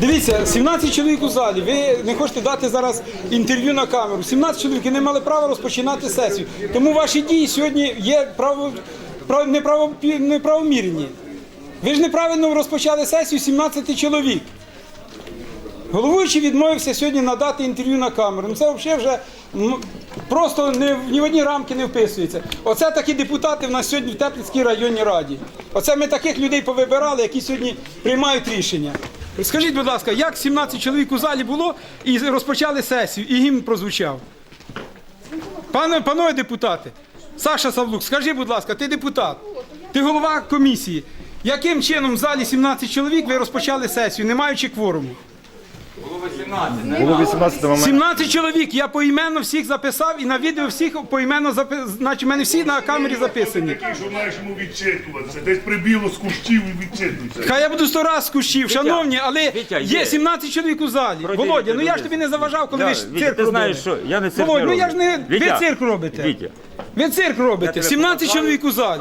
Дивіться, 17 чоловік у залі. Ви не хочете дати зараз інтерв'ю на камеру. 17 чоловік і не мали права розпочинати сесію. Тому ваші дії сьогодні є право, право, неправо, неправомірні. Ви ж неправильно розпочали сесію 17 чоловік. Головуючий відмовився сьогодні надати інтерв'ю на камеру. Ну це взагалі вже просто не, ні в одні рамки не вписується. Оце такі депутати в нас сьогодні в Теплицькій районній раді. Оце ми таких людей повибирали, які сьогодні приймають рішення. Скажіть, будь ласка, як 17 чоловік у залі було і розпочали сесію, і гімн прозвучав? Пане, панове депутати, Саша Савлук, скажи, будь ласка, ти депутат, ти голова комісії. Яким чином в залі 17 чоловік ви розпочали сесію, не маючи кворуму? Було 18 момент. 17 чоловік, я поіменно всіх записав і на відео всіх поіменно записав. Значить, в мене всі на камері записані. Такий, що маєш йому відчитуватися. Десь прибіло з кущів і відчитуйся. Хай я буду сто раз з кущів, шановні, але Вітя, є є. 17 чоловік у залі. Пройди, Володя, ну я ж тобі не заважав, коли Да, ви ж Вітя, цирк ти знаєш, що я не цирк Володь, ну я ж не роблю. ви Вітя, цирк робите. Вітя. Ви цирк робите. 17 чоловік у залі.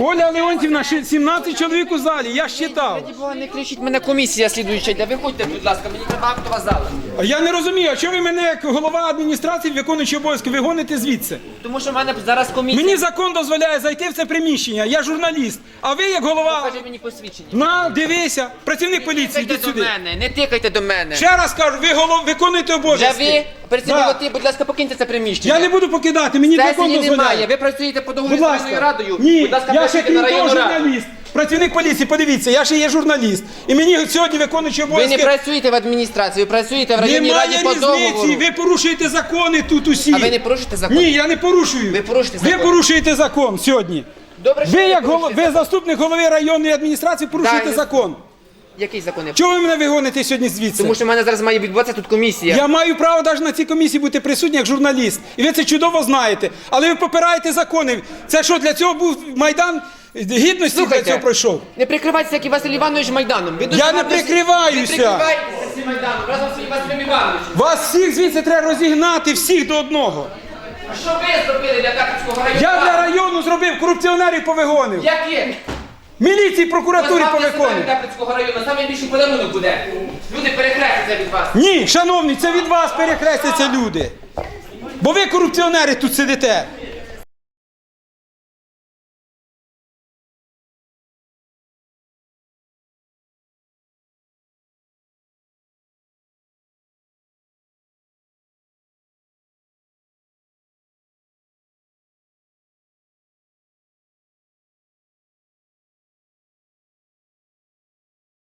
Оля Леонтівна, ще 17 чоловік у залі. Я ж читав. Бога, не кричіть, мене комісія слідуюча йде. Виходьте, будь ласка, мені треба актова зала. А Я не розумію, а чого ви мене як голова адміністрації, виконуючий обов'язки, ви гоните звідси? Тому що в мене зараз комісія. Мені закон дозволяє зайти в це приміщення. Я журналіст. А ви як голова. Покажи мені посвідчення. На, дивися, працівник поліції, Тикайте до сюди. мене, не тикайте до мене. Ще раз кажу, ви голов, виконуєте Вже обов'язки. ви, працівник, Да. ти, будь ласка, покиньте це приміщення. Я не буду покидати, мені закон Сесії немає. дозволяє. Ви працюєте по договору Будь з районною ласка. радою. Ні, будь ласка, я ще працюйте на того районну раду. журналіст. Працівник поліції, подивіться, я ще є журналіст. І мені сьогодні виконуючий Ви не обов'язки. працюєте в адміністрації, ви працюєте в районній Немає раді по різниці, договору. ви порушуєте закони тут усі. А ви не порушите закон? Ні, я не порушую. Ви порушите Ви закон. порушуєте закон сьогодні. Добре, що Ви, як порушите ви заступник голови районної адміністрації, порушуєте Да, я- закон. Який закон я Чого ви мене вигоните сьогодні звідси? Тому що в мене зараз має відбуватися тут комісія. Я маю право навіть на цій комісії бути присутній як журналіст. І ви це чудово знаєте. Але ви попираєте закони. Це що, для цього був Майдан гідності для цього пройшов? не прикривайтеся, як і Василь Іванович Майданом. Ви дуже Я не гарно прикриваюся. Ви прикриваєтеся цим Майданом, разом з Василем Івановичем. Вас всіх звідси треба розігнати, всіх до одного. А що ви зробили для Капівського району? Я для району зробив, корупціонерів повигонив. Які? Міліції, прокуратурі себе повиконив. Району, саме більше подарунок буде. Люди перехрестяться від вас. Ні, шановні, це від вас перехрестяться люди. Бо ви корупціонери тут сидите.